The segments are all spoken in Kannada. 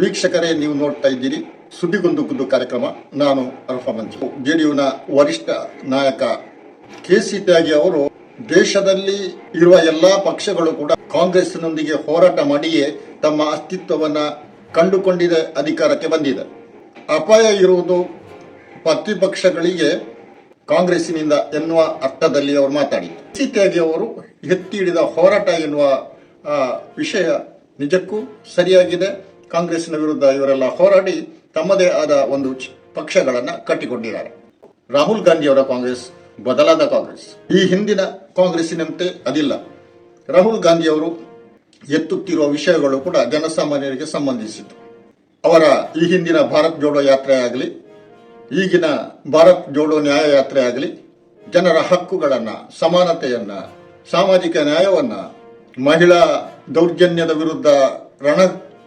ವೀಕ್ಷಕರೇ, ನೀವು ನೋಡ್ತಾ ಇದ್ದೀರಿ ಸುದ್ದಿಗೊಂದು ಕುದ್ದು ಕಾರ್ಯಕ್ರಮ. ನಾನು ಅಲ್ಫಾ ಮಂಜು. ಜೆಡಿಯುನ ವರಿಷ್ಠ ನಾಯಕ ಕೆ ಸಿ ತ್ಯಾಗಿ ಅವರು ದೇಶದಲ್ಲಿ ಇರುವ ಎಲ್ಲಾ ಪಕ್ಷಗಳು ಕೂಡ ಕಾಂಗ್ರೆಸ್ನೊಂದಿಗೆ ಹೋರಾಟ ಮಾಡಿಯೇ ತಮ್ಮ ಅಸ್ತಿತ್ವವನ್ನ ಕಂಡುಕೊಂಡಿದೆ, ಅಧಿಕಾರಕ್ಕೆ ಬಂದಿದೆ. ಅಪಾಯ ಇರುವುದು ಪ್ರತಿಪಕ್ಷಗಳಿಗೆ ಕಾಂಗ್ರೆಸ್ಸಿನಿಂದ ಎನ್ನುವ ಅರ್ಥದಲ್ಲಿ ಅವರು ಮಾತಾಡಿದರು. ಸಿ ತ್ಯಾಗಿ ಅವರು ಎತ್ತಿ ಹಿಡಿದ ಹೋರಾಟ ಎನ್ನುವ ವಿಷಯ ನಿಜಕ್ಕೂ ಸರಿಯಾಗಿದೆ. ಕಾಂಗ್ರೆಸ್ನ ವಿರುದ್ಧ ಇವರೆಲ್ಲ ಹೋರಾಡಿ ತಮ್ಮದೇ ಆದ ಒಂದು ಪಕ್ಷಗಳನ್ನು ಕಟ್ಟಿಕೊಂಡಿದ್ದಾರೆ. ರಾಹುಲ್ ಗಾಂಧಿ ಅವರ ಕಾಂಗ್ರೆಸ್, ಬದಲಾದ ಕಾಂಗ್ರೆಸ್. ಈ ಹಿಂದಿನ ಕಾಂಗ್ರೆಸ್ಸಿನಂತೆ ಅದಿಲ್ಲ. ರಾಹುಲ್ ಗಾಂಧಿ ಅವರು ಎತ್ತುತ್ತಿರುವ ವಿಷಯಗಳು ಕೂಡ ಜನಸಾಮಾನ್ಯರಿಗೆ ಸಂಬಂಧಿಸಿತು ಅವರ ಈ ಹಿಂದಿನ ಭಾರತ್ ಜೋಡೋ ಯಾತ್ರೆ ಆಗಲಿ, ಈಗಿನ ಭಾರತ್ ಜೋಡೋ ನ್ಯಾಯ ಯಾತ್ರೆ ಆಗಲಿ, ಜನರ ಹಕ್ಕುಗಳನ್ನ, ಸಮಾನತೆಯನ್ನ, ಸಾಮಾಜಿಕ ನ್ಯಾಯವನ್ನ, ಮಹಿಳಾ ದೌರ್ಜನ್ಯದ ವಿರುದ್ಧ ರಣ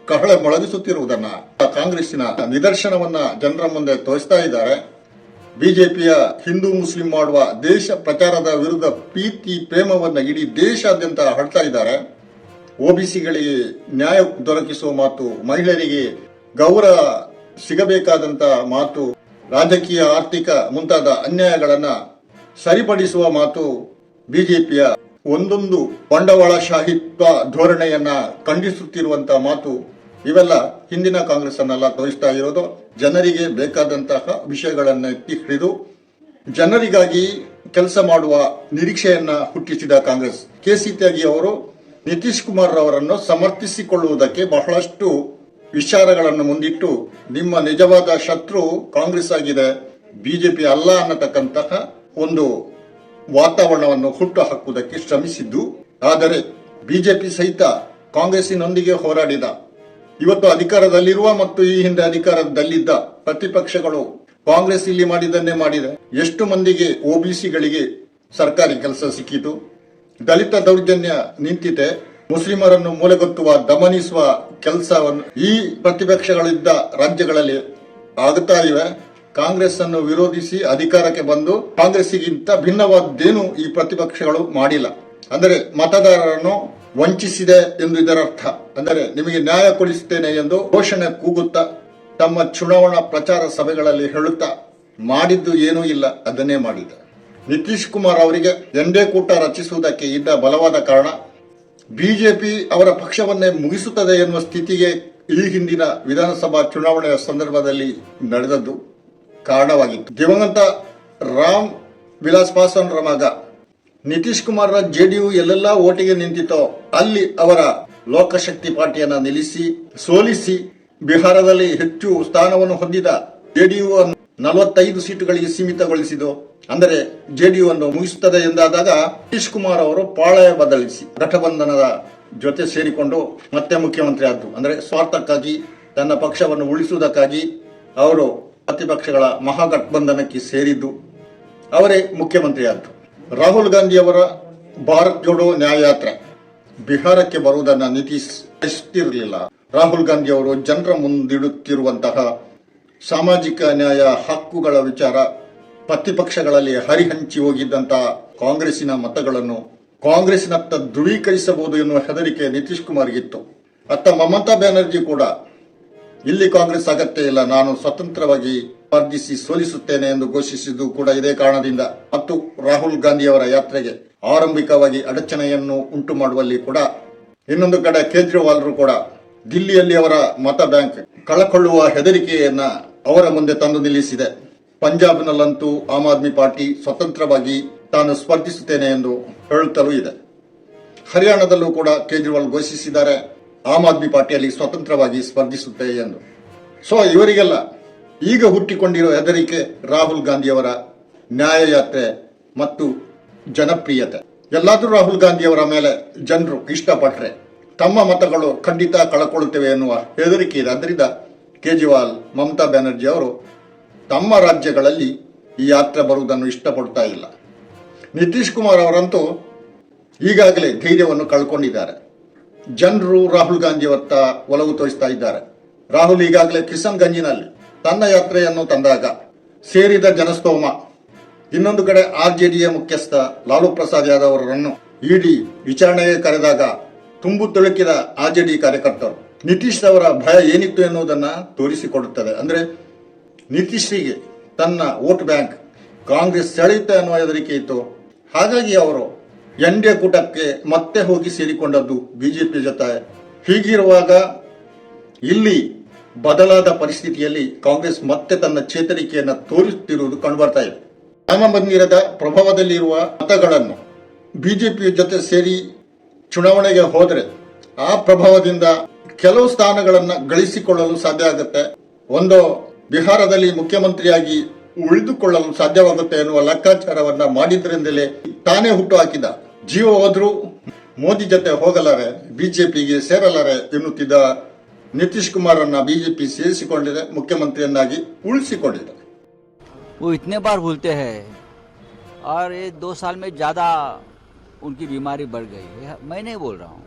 ಕಹಳೆ ಮೊಳಗಿಸುತ್ತಿರುವುದನ್ನ ಕಾಂಗ್ರೆಸ್ಸಿನ ನಿದರ್ಶನವನ್ನ ಜನರ ಮುಂದೆ ತೋರಿಸ್ತಾ ಇದ್ದಾರೆ. ಬಿಜೆಪಿಯ ಹಿಂದೂ ಮುಸ್ಲಿಂ ಮಾಡುವ ದೇಶ ಪ್ರಚಾರದ ವಿರುದ್ಧ ಪ್ರೀತಿ ಪ್ರೇಮವನ್ನ ಇಡೀ ದೇಶಾದ್ಯಂತ ಹಡ್ತಾ ಇದ್ದಾರೆ. ಒಬಿಸಿಗಳಿಗೆ ನ್ಯಾಯ ದೊರಕಿಸುವ ಮಾತು ಮಹಿಳೆಯರಿಗೆ ಗೌರವ ಸಿಗಬೇಕಾದಂತ ಮಾತು, ರಾಜಕೀಯ ಆರ್ಥಿಕ ಮುಂತಾದ ಅನ್ಯಾಯಗಳನ್ನ ಸರಿಪಡಿಸುವ ಮಾತು ಬಿಜೆಪಿಯ ಒಂದೊಂದು ಬಂಡವಾಳಶಾಹಿತ್ವ ಧೋರಣೆಯನ್ನ ಖಂಡಿಸುತ್ತಿರುವಂತ ಮಾತು ಇವೆಲ್ಲ ಹಿಂದಿನ ಕಾಂಗ್ರೆಸ್ ಅನ್ನೆಲ್ಲ ತೋರಿಸ್ತಾ ಇರೋದು ಜನರಿಗೆ ಬೇಕಾದಂತಹ ವಿಷಯಗಳನ್ನ ಎತ್ತಿ ಹಿಡಿದು ಜನರಿಗಾಗಿ ಕೆಲಸ ಮಾಡುವ ನಿರೀಕ್ಷೆಯನ್ನ ಹುಟ್ಟಿಸಿದ ಕಾಂಗ್ರೆಸ್. ಕೆ ಸಿ ತ್ಯಾಗಿ ಅವರು ನಿತೀಶ್ ಕುಮಾರ್ ಅವರನ್ನು ಸಮರ್ಥಿಸಿಕೊಳ್ಳುವುದಕ್ಕೆ ಬಹಳಷ್ಟು ವಿಚಾರಗಳನ್ನು ಮುಂದಿಟ್ಟು ನಿಮ್ಮ ನಿಜವಾದ ಶತ್ರು ಕಾಂಗ್ರೆಸ್ ಆಗಿದೆ, ಬಿಜೆಪಿ ಅಲ್ಲ ಅನ್ನತಕ್ಕಂತಹ ಒಂದು ವಾತಾವರಣವನ್ನು ಹುಟ್ಟು ಹಾಕುವುದಕ್ಕೆ ಶ್ರಮಿಸಿದ್ದು. ಆದರೆ ಬಿಜೆಪಿ ಸಹಿತ ಕಾಂಗ್ರೆಸ್ಸಿನೊಂದಿಗೆ ಹೋರಾಡಿದ ಇವತ್ತು ಅಧಿಕಾರದಲ್ಲಿರುವ ಮತ್ತು ಈ ಹಿಂದೆ ಅಧಿಕಾರದಲ್ಲಿದ್ದ ಪ್ರತಿಪಕ್ಷಗಳು ಕಾಂಗ್ರೆಸ್ ಇಲ್ಲಿ ಮಾಡಿದ್ದನ್ನೇ ಮಾಡಿದೆ. ಎಷ್ಟು ಮಂದಿಗೆ ಒಬಿಸಿಗಳಿಗೆ ಸರ್ಕಾರಿ ಕೆಲಸ ಸಿಕ್ಕಿತು? ದಲಿತ ದೌರ್ಜನ್ಯ ನಿಂತಿದೆ. ಮುಸ್ಲಿಮರನ್ನು ಮೂಲೆಗೊತ್ತುವ, ದಮನಿಸುವ ಕೆಲಸವನ್ನು ಈ ಪ್ರತಿಪಕ್ಷಗಳಿದ್ದ ರಾಜ್ಯಗಳಲ್ಲಿ ಆಗುತ್ತಾ ಇವೆ. ಕಾಂಗ್ರೆಸ್ ಅನ್ನು ವಿರೋಧಿಸಿ ಅಧಿಕಾರಕ್ಕೆ ಬಂದು ಕಾಂಗ್ರೆಸ್ಗಿಂತ ಭಿನ್ನವಾದ್ದೇನು ಈ ಪ್ರತಿಪಕ್ಷಗಳು ಮಾಡಿಲ್ಲ. ಅಂದರೆ ಮತದಾರರನ್ನು ವಂಚಿಸಿದೆ ಎಂದು ಇದರರ್ಥ. ಅಂದರೆ ನಿಮಗೆ ನ್ಯಾಯ ಕೊಡಿಸುತ್ತೇನೆ ಎಂದು ಘೋಷಣೆ ಕೂಗುತ್ತಾ ತಮ್ಮ ಚುನಾವಣಾ ಪ್ರಚಾರ ಸಭೆಗಳಲ್ಲಿ ಹೇಳುತ್ತಾ, ಮಾಡಿದ್ದು ಏನೂ ಇಲ್ಲ, ಅದನ್ನೇ ಮಾಡಿದೆ. ನಿತೀಶ್ ಕುಮಾರ್ ಅವರಿಗೆ ಎಂದೇ ಕೂಟ ರಚಿಸುವುದಕ್ಕೆ ಇದ್ದ ಬಲವಾದ ಕಾರಣ ಬಿಜೆಪಿ ಅವರ ಪಕ್ಷವನ್ನೇ ಮುಗಿಸುತ್ತದೆ ಎನ್ನುವ ಸ್ಥಿತಿಗೆ ಈ ಹಿಂದಿನ ವಿಧಾನಸಭಾ ಚುನಾವಣೆಯ ಸಂದರ್ಭದಲ್ಲಿ ನಡೆದದ್ದು ಕಾರಣವಾಗಿತ್ತು. ದಿವಂಗತ ರಾಮ್ ವಿಲಾಸ್ ಪಾಸ್ವಾನ್ರ ಮಗ ನಿತೀಶ್ ಕುಮಾರ್ರ ಜೆಡಿಯು ಎಲ್ಲೆಲ್ಲ ಓಟಿಗೆ ನಿಂತಿತೋ ಅಲ್ಲಿ ಅವರ ಲೋಕಶಕ್ತಿ ಪಾರ್ಟಿಯನ್ನು ನಿಲ್ಲಿಸಿ, ಸೋಲಿಸಿ, ಬಿಹಾರದಲ್ಲಿ ಹೆಚ್ಚು ಸ್ಥಾನವನ್ನು ಹೊಂದಿದ ಜೆಡಿಯು ನಲವತ್ತೈದು ಸೀಟುಗಳಿಗೆ ಸೀಮಿತಗೊಳಿಸಿದ್ದು ಅಂದರೆ ಜೆಡಿಯು ಅನ್ನು ಮುಗಿಸುತ್ತದೆ ಎಂದಾದಾಗ ನಿತೀಶ್ ಕುಮಾರ್ ಅವರು ಪಾಳಯ ಬದಲಿಸಿ ಘಟಬಂಧನದ ಜೊತೆ ಸೇರಿಕೊಂಡು ಮತ್ತೆ ಮುಖ್ಯಮಂತ್ರಿ ಆದ್ದು. ಅಂದರೆ ಸ್ವಾರ್ಥಕ್ಕಾಗಿ, ತನ್ನ ಪಕ್ಷವನ್ನು ಉಳಿಸುವುದಕ್ಕಾಗಿ ಅವರು ಪ್ರತಿಪಕ್ಷಗಳ ಮಹಾಗಠಬಂಧನಕ್ಕೆ ಸೇರಿದ್ದು, ಅವರೇ ಮುಖ್ಯಮಂತ್ರಿ ಆದ್ದು. ರಾಹುಲ್ ಗಾಂಧಿ ಅವರ ಭಾರತ್ ಜೋಡೋ ನ್ಯಾಯಯಾತ್ರೆ. ಬಿಹಾರಕ್ಕೆ ಬರುವುದನ್ನ ನಿತೀಶ್ ಇಷ್ಟಿರಲಿಲ್ಲ ರಾಹುಲ್ ಗಾಂಧಿ ಅವರು ಜನರ ಮುಂದಿಡುತ್ತಿರುವಂತಹ ಸಾಮಾಜಿಕ ನ್ಯಾಯ ಹಕ್ಕುಗಳ ವಿಚಾರ ಪ್ರತಿಪಕ್ಷಗಳಲ್ಲಿ ಹರಿಹಂಚಿ ಹೋಗಿದ್ದಂತಹ ಕಾಂಗ್ರೆಸ್ಸಿನ ಮತಗಳನ್ನು ಕಾಂಗ್ರೆಸ್ನತ್ತ ಧ್ರುವೀಕರಿಸಬಹುದು ಎನ್ನುವ ಹೆದರಿಕೆ ನಿತೀಶ್ ಕುಮಾರ್ಗಿತ್ತು. ಅತ್ತ ಮಮತಾ ಬ್ಯಾನರ್ಜಿ ಕೂಡ ಇಲ್ಲಿ ಕಾಂಗ್ರೆಸ್ ಅಗತ್ಯ ಇಲ್ಲ. ನಾನು ಸ್ವತಂತ್ರವಾಗಿ ಸ್ಪರ್ಧಿಸಿ ಸೋಲಿಸುತ್ತೇನೆ ಎಂದು ಘೋಷಿಸಿದ್ದು ಕೂಡ ಇದೇ ಕಾರಣದಿಂದ. ಮತ್ತು ರಾಹುಲ್ ಗಾಂಧಿ ಅವರ ಯಾತ್ರೆಗೆ ಆರಂಭಿಕವಾಗಿ ಅಡಚಣೆಯನ್ನು ಉಂಟು ಮಾಡುವಲ್ಲಿ ಕೂಡ ಇನ್ನೊಂದು ಕಡೆ ಕೇಜ್ರಿವಾಲ್ರು ಕೂಡ ದಿಲ್ಲಿಯಲ್ಲಿ ಅವರ ಮತ ಬ್ಯಾಂಕ್ ಕಳಕೊಳ್ಳುವ ಹೆದರಿಕೆಯನ್ನ ಅವರ ಮುಂದೆ ತಂದು ನಿಲ್ಲಿಸಿದೆ. ಪಂಜಾಬ್ನಲ್ಲಂತೂ ಆಮ್ ಆದ್ಮಿ ಪಾರ್ಟಿ ಸ್ವತಂತ್ರವಾಗಿ ತಾನು ಸ್ಪರ್ಧಿಸುತ್ತೇನೆ ಎಂದು ಹೇಳುತ್ತಲೂ ಇದೆ. ಹರಿಯಾಣದಲ್ಲೂ ಕೂಡ ಕೇಜ್ರಿವಾಲ್ ಘೋಷಿಸಿದ್ದಾರೆ. ಆಮ್ ಆದ್ಮಿ ಪಾರ್ಟಿಯಲ್ಲಿ ಸ್ವತಂತ್ರವಾಗಿ ಸ್ಪರ್ಧಿಸುತ್ತೆ ಎಂದು. ಸೊ ಇವರಿಗೆಲ್ಲ ಈಗ ಹುಟ್ಟಿಕೊಂಡಿರೋ ಹೆದರಿಕೆ ರಾಹುಲ್ ಗಾಂಧಿಯವರ ನ್ಯಾಯಯಾತ್ರೆ ಮತ್ತು ಜನಪ್ರಿಯತೆ. ಎಲ್ಲಾದರೂ ರಾಹುಲ್ ಗಾಂಧಿಯವರ ಮೇಲೆ ಜನರು ಇಷ್ಟಪಟ್ಟರೆ ತಮ್ಮ ಮತಗಳು ಖಂಡಿತ ಕಳಕೊಳ್ಳುತ್ತವೆ ಎನ್ನುವ ಹೆದರಿಕೆ ಇದೆ. ಅದರಿಂದ ಕೇಜ್ರಿವಾಲ್, ಮಮತಾ ಬ್ಯಾನರ್ಜಿ ಅವರು ತಮ್ಮ ರಾಜ್ಯಗಳಲ್ಲಿ ಈ ಯಾತ್ರೆ ಬರುವುದನ್ನು ಇಷ್ಟಪಡ್ತಾ ಇಲ್ಲ. ನಿತೀಶ್ ಕುಮಾರ್ ಅವರಂತೂ ಈಗಾಗಲೇ ಧೈರ್ಯವನ್ನು ಕಳ್ಕೊಂಡಿದ್ದಾರೆ. ಜನರು ರಾಹುಲ್ ಗಾಂಧಿಯವತ್ತ ಒಲವು ತೋರಿಸ್ತಾ ಇದ್ದಾರೆ. ರಾಹುಲ್ ಈಗಾಗಲೇ ಕಿಸನ್ಗಂಜಿನಲ್ಲಿ ತನ್ನ ಯಾತ್ರೆಯನ್ನು ತಂದಾಗ ಸೇರಿದ ಜನಸ್ತೋಮ. ಇನ್ನೊಂದು ಕಡೆ ಆರ್ಜೆಡಿಯ ಮುಖ್ಯಸ್ಥ ಲಾಲು ಪ್ರಸಾದ್ ಯಾದವ್ ಅವರನ್ನು ಇಡಿ ವಿಚಾರಣೆಗೆ ಕರೆದಾಗ ತುಂಬು ತುಳುಕಿದ ಆರ್ಜೆಡಿ ಕಾರ್ಯಕರ್ತರು. ನಿತೀಶ್ ಅವರ ಭಯ ಏನಿತ್ತು ಎನ್ನುವುದನ್ನು ತೋರಿಸಿಕೊಡುತ್ತದೆ. ಅಂದ್ರೆ ನಿತೀಶ್ರಿಗೆ ತನ್ನ ವೋಟ್ ಬ್ಯಾಂಕ್ ಕಾಂಗ್ರೆಸ್ ಸೆಳೆಯುತ್ತೆ ಅನ್ನುವ ಹೆದರಿಕೆ ಇತ್ತು. ಹಾಗಾಗಿ ಅವರು ಎನ್ ಡಿ ಎ ಕೂಟಕ್ಕೆ ಮತ್ತೆ ಹೋಗಿ ಸೇರಿಕೊಂಡದ್ದು ಬಿಜೆಪಿ ಜೊತೆ. ಹೀಗಿರುವಾಗ ಇಲ್ಲಿ ಬದಲಾದ ಪರಿಸ್ಥಿತಿಯಲ್ಲಿ ಕಾಂಗ್ರೆಸ್ ಮತ್ತೆ ತನ್ನ ಚೇತರಿಕೆಯನ್ನು ತೋರಿಸುತ್ತಿರುವುದು ಕಂಡುಬರ್ತಾ ಇದೆ. ರಾಮ ಮಂದಿರದ ಪ್ರಭಾವದಲ್ಲಿರುವ ಮತಗಳನ್ನು ಬಿಜೆಪಿ ಜೊತೆ ಸೇರಿ ಚುನಾವಣೆಗೆ ಹೋದರೆ ಆ ಪ್ರಭಾವದಿಂದ ಕೆಲವು ಸ್ಥಾನಗಳನ್ನು ಗಳಿಸಿಕೊಳ್ಳಲು ಸಾಧ್ಯ ಆಗುತ್ತೆ. ಒಂದು, ಬಿಹಾರದಲ್ಲಿ ಮುಖ್ಯಮಂತ್ರಿಯಾಗಿ ಉಳಿದುಕೊಳ್ಳಲು ಸಾಧ್ಯವಾಗುತ್ತೆ ಎನ್ನುವ ಲೆಕ್ಕಾಚಾರವನ್ನ ಮಾಡಿದ್ರಿಂದಲೇ ತಾನೇ ಹುಟ್ಟು ಹಾಕಿದ ಜೀವ ಹೋದ್ರೂ ಮೋದಿ ಜೊತೆ ಹೋಗಲಾರೆ ಬಿಜೆಪಿಗೆ ಸೇರಲಾರೆ ಎನ್ನುತ್ತಿದ್ದ ನಿತೀಶ್ ಕುಮಾರನ್ನ ಬಿಜೆಪಿ ಸೇರಿಸಿಕೊಂಡಿದೆ ಮುಖ್ಯಮಂತ್ರಿಯನ್ನಾಗಿ ಉಳಿಸಿಕೊಂಡಿದೆ वो इतने बार भूलते हैं और ये दो साल में ज़्यादा उनकी बीमारी बढ़ गई है मैं नहीं बोल रहा हूँ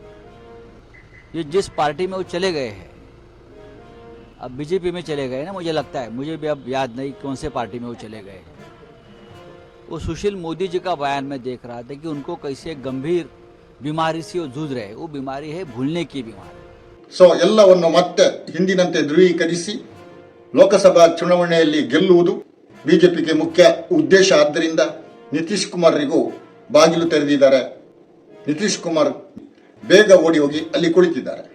ये जिस पार्टी में वो चले गए हैं अब बीजेपी में चले गए ना मुझे लगता है मुझे भी अब याद नहीं कौन से पार्टी में वो चले गए हैं वो सुशील मोदी जी का बयान में देख रहा था कि उनको कैसे गंभीर बीमारी से वो जूझ रहे हैं वो बीमारी है भूलने की बीमारी ಸೊ ಎಲ್ಲವನ್ನು ಮತ್ತೆ ಹಿಂದಿನಂತೆ ಧ್ರುವೀಕರಿಸಿ ಲೋಕಸಭಾ ಚುನಾವಣೆಯಲ್ಲಿ ಗೆಲ್ಲುವುದು ಬಿಜೆಪಿಗೆ ಮುಖ್ಯ ಉದ್ದೇಶ ಆದ್ದರಿಂದ ನಿತೀಶ್ ಕುಮಾರ್ರಿಗೂ ಬಾಗಿಲು ತೆರೆದಿದ್ದಾರೆ ನಿತೀಶ್ ಕುಮಾರ್ ಬೇಗ ಓಡಿ ಹೋಗಿ ಅಲ್ಲಿ ಕುಳಿತಿದ್ದಾರೆ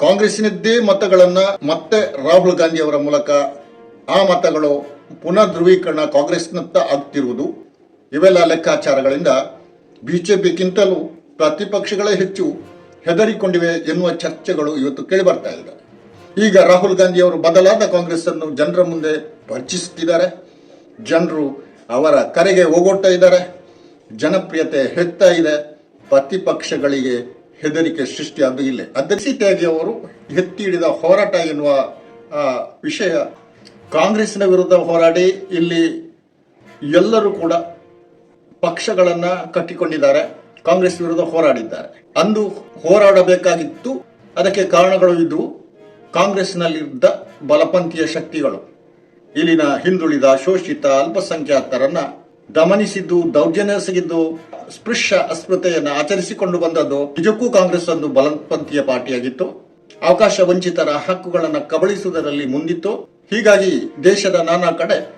ಕಾಂಗ್ರೆಸ್ಸಿನದ್ದೇ ಮತಗಳನ್ನ ಮತ್ತೆ ರಾಹುಲ್ ಗಾಂಧಿ ಅವರ ಮೂಲಕ ಆ ಮತಗಳು ಪುನಃ ಧ್ರುವೀಕರಣ ಕಾಂಗ್ರೆಸ್ನತ್ತ ಆಗ್ತಿರುವುದು ಇವೆಲ್ಲ ಲೆಕ್ಕಾಚಾರಗಳಿಂದ ಬಿಜೆಪಿಗಿಂತಲೂ ಪ್ರತಿಪಕ್ಷಗಳೇ ಹೆಚ್ಚು ಹೆದರಿಕೊಂಡಿವೆ ಎನ್ನುವ ಚರ್ಚೆಗಳು ಇವತ್ತು ಕೇಳಿಬರ್ತಾ ಇದೆ. ಈಗ ರಾಹುಲ್ ಗಾಂಧಿ ಅವರು ಬದಲಾದ ಕಾಂಗ್ರೆಸ್ ಅನ್ನು ಜನರ ಮುಂದೆ ಪರಿಚಯಿಸುತ್ತಿದ್ದಾರೆ ಜನರು ಅವರ ಕರೆಗೆ ಹೋಗೋಡ್ತಾ ಇದ್ದಾರೆ. ಜನಪ್ರಿಯತೆ ಹೆಚ್ಚಾ ಇದೆ. ಪ್ರತಿಪಕ್ಷಗಳಿಗೆ ಹೆದರಿಕೆ ಸೃಷ್ಟಿಯಾದ್ದು ಇಲ್ಲೇ. ತ್ಯಾಗಿ ಅವರು ಎತ್ತಿ ಹಿಡಿದ ಹೋರಾಟ ಎನ್ನುವ ವಿಷಯ ಕಾಂಗ್ರೆಸ್ನ ವಿರುದ್ಧ ಹೋರಾಡಿ ಇಲ್ಲಿ ಎಲ್ಲರೂ ಕೂಡ ಪಕ್ಷಗಳನ್ನ ಕಟ್ಟಿಕೊಂಡಿದ್ದಾರೆ, ಕಾಂಗ್ರೆಸ್ ವಿರುದ್ಧ ಹೋರಾಡಿದ್ದಾರೆ. ಅಂದು ಹೋರಾಡಬೇಕಾಗಿತ್ತು, ಅದಕ್ಕೆ ಕಾರಣಗಳು ಇದ್ದವು ಕಾಂಗ್ರೆಸ್ನಲ್ಲಿದ್ದ ಬಲಪಂಥೀಯ ಶಕ್ತಿಗಳು. ಇಲ್ಲಿನ ಹಿಂದುಳಿದ ಶೋಷಿತ ಅಲ್ಪಸಂಖ್ಯಾತರನ್ನ ದಮನಿಸಿದ್ದು ದೌರ್ಜನ್ಯ ಎಸಗಿದ್ದು, ಸ್ಪೃಶ್ಯ ಅಸ್ಪೃತೆಯನ್ನು ಆಚರಿಸಿಕೊಂಡು ಬಂದದ್ದು ನಿಜಕ್ಕೂ ಕಾಂಗ್ರೆಸ್ ಒಂದು ಬಲಪಂಥೀಯ ಪಾರ್ಟಿಯಾಗಿತ್ತು. ಅವಕಾಶ ವಂಚಿತರ ಹಕ್ಕುಗಳನ್ನು ಕಬಳಿಸುವುದರಲ್ಲಿ ಮುಂದಿತ್ತು. ಹೀಗಾಗಿ ದೇಶದ ನಾನಾ ಕಡೆ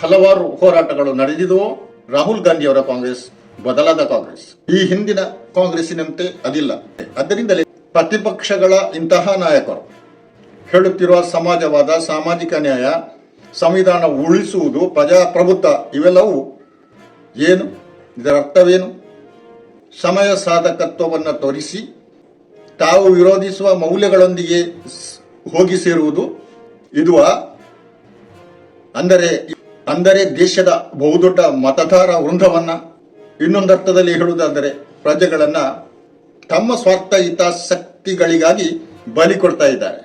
ಹಲವಾರು ಹೋರಾಟಗಳು ನಡೆದಿದವು. ರಾಹುಲ್ ಗಾಂಧಿಯವರ ಕಾಂಗ್ರೆಸ್ ಬದಲಾದ ಕಾಂಗ್ರೆಸ್. ಈ ಹಿಂದಿನ ಕಾಂಗ್ರೆಸ್ಸಿನಂತೆ ಅದಿಲ್ಲ. ಅದರಿಂದಲೇ ಪ್ರತಿಪಕ್ಷಗಳ ಇಂತಹ ನಾಯಕರು ಹೇಳುತ್ತಿರುವ ಸಮಾಜವಾದ ಸಾಮಾಜಿಕ ನ್ಯಾಯ, ಸಂವಿಧಾನ ಉಳಿಸುವುದು, ಪ್ರಜಾಪ್ರಭುತ್ವ ಇವೆಲ್ಲವೂ ಏನು? ಇದರ ಅರ್ಥವೇನು? ಸಮಯ ಸಾಧಕತ್ವವನ್ನು ತೋರಿಸಿ, ತಾವು ವಿರೋಧಿಸುವ ಮೌಲ್ಯಗಳೊಂದಿಗೆ ಹೋಗಿ ಸೇರುವುದು ಇದು ಅಂದರೆ ಅಂದರೆ ದೇಶದ ಬಹುದೊಡ್ಡ ಮತದಾರ ವೃಂದವನ್ನ ಇನ್ನೊಂದರ್ಥದಲ್ಲಿ ಹೇಳುವುದಾದರೆ ಪ್ರಜೆಗಳನ್ನ ತಮ್ಮ ಸ್ವಾರ್ಥ ಹಿತಾಸಕ್ತಿಗಳಿಗಾಗಿ ಬಲಿ ಕೊಡ್ತಾ ಇದ್ದಾರೆ,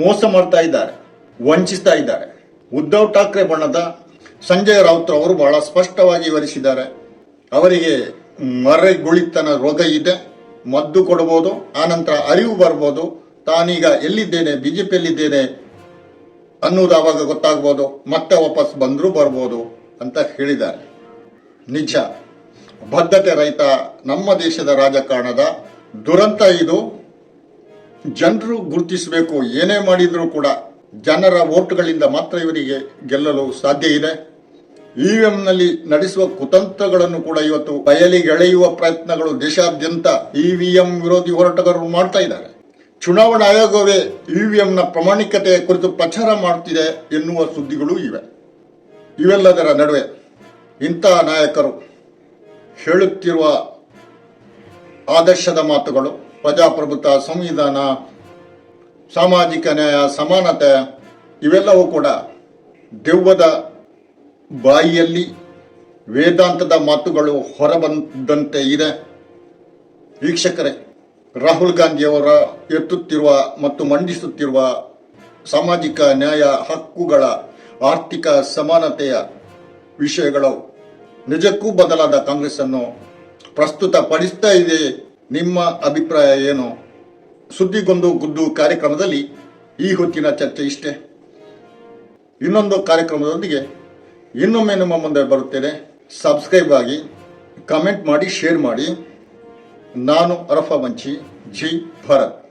ಮೋಸ ಮಾಡ್ತಾ ಇದ್ದಾರೆ, ವಂಚಿಸ್ತಾ ಇದ್ದಾರೆ. ಉದ್ಧವ್ ಠಾಕ್ರೆ ಬಣ್ಣದ ಸಂಜಯ್ ರಾವುತ್ ಅವರು ಬಹಳ ಸ್ಪಷ್ಟವಾಗಿ ವಿವರಿಸಿದ್ದಾರೆ, ಅವರಿಗೆ ಮರೆಗುಳಿತನ ರೋಗ ಇದೆ, ಮದ್ದು ಕೊಡಬಹುದು ಆನಂತರ ಅರಿವು ಬರ್ಬೋದು, ತಾನೀಗ ಎಲ್ಲಿದ್ದೇನೆ, ಬಿಜೆಪಿಯಲ್ಲಿದ್ದೇನೆ ಅನ್ನೋದು ಆವಾಗ ಗೊತ್ತಾಗ್ಬೋದು, ಮತ್ತೆ ವಾಪಸ್ ಬಂದರೂ ಬರ್ಬೋದು ಅಂತ ಹೇಳಿದ್ದಾರೆ. ನಿಜ. ಬದ್ಧತೆ ರೈತ ನಮ್ಮ ದೇಶದ ರಾಜಕಾರಣದ ದುರಂತ ಇದು. ಜನರು ಗುರುತಿಸಬೇಕು, ಏನೇ ಮಾಡಿದರೂ ಕೂಡ ಜನರ ಓಟುಗಳಿಂದ ಮಾತ್ರ ಇವರಿಗೆ ಗೆಲ್ಲಲು ಸಾಧ್ಯ ಇದೆ. ಇವಿಎಂನಲ್ಲಿ ನಡೆಸುವ ಕುತಂತ್ರಗಳನ್ನು ಕೂಡ ಇವತ್ತು ಬಯಲಿಗೆಳೆಯುವ ಪ್ರಯತ್ನಗಳು ದೇಶಾದ್ಯಂತ ಇವಿಎಂ ವಿರೋಧಿ ಹೋರಾಟಗಾರರು ಮಾಡ್ತಾ ಇದ್ದಾರೆ. ಚುನಾವಣಾ ಆಯೋಗವೇ ಇವಿಎಂನ ಪ್ರಾಮಾಣಿಕತೆ ಕುರಿತು ಪ್ರಚಾರ ಮಾಡುತ್ತಿದೆ ಎನ್ನುವ ಸುದ್ದಿಗಳು ಇವೆ. ಇವೆಲ್ಲದರ ನಡುವೆ ಇಂತಹ ನಾಯಕರು ಹೇಳುತ್ತಿರುವ ಆದರ್ಶದ ಮಾತುಗಳು, ಪ್ರಜಾಪ್ರಭುತ್ವ, ಸಂವಿಧಾನ, ಸಾಮಾಜಿಕ ನ್ಯಾಯ, ಸಮಾನತೆ, ಇವೆಲ್ಲವೂ ಕೂಡ ದೆವ್ವದ ಬಾಯಿಯಲ್ಲಿ ವೇದಾಂತದ ಮಾತುಗಳು ಹೊರಬಂದಂತೆ ಇದೆ. ವೀಕ್ಷಕರೇ ರಾಹುಲ್ ಗಾಂಧಿಯವರ ಎತ್ತುತ್ತಿರುವ ಮತ್ತು ಮಂಡಿಸುತ್ತಿರುವ ಸಾಮಾಜಿಕ ನ್ಯಾಯ ಹಕ್ಕುಗಳ ಆರ್ಥಿಕ ಸಮಾನತೆಯ ವಿಷಯಗಳು ನಿಜಕ್ಕೂ ಬದಲಾದ ಕಾಂಗ್ರೆಸ್ ಅನ್ನು ಪ್ರಸ್ತುತ ಪಡಿಸ್ತಾ ಇದೆ ನಿಮ್ಮ ಅಭಿಪ್ರಾಯ ಏನು? ಸುದ್ದಿಗೊಂದು ಗುದ್ದು ಕಾರ್ಯಕ್ರಮದಲ್ಲಿ ಈ ಹೊತ್ತಿನ ಚರ್ಚೆ ಇಷ್ಟೇ. ಇನ್ನೊಂದು ಕಾರ್ಯಕ್ರಮದೊಂದಿಗೆ ಇನ್ನೊಮ್ಮೆ ನಿಮ್ಮ ಮುಂದೆ ಬರುತ್ತೇನೆ. ಸಬ್ಸ್ಕ್ರೈಬ್ ಆಗಿ ಕಮೆಂಟ್ ಮಾಡಿ ಶೇರ್ ಮಾಡಿ. ನಾನು ಅರಫಾ ಮಂಚಿ ಜಿ ಭರತ್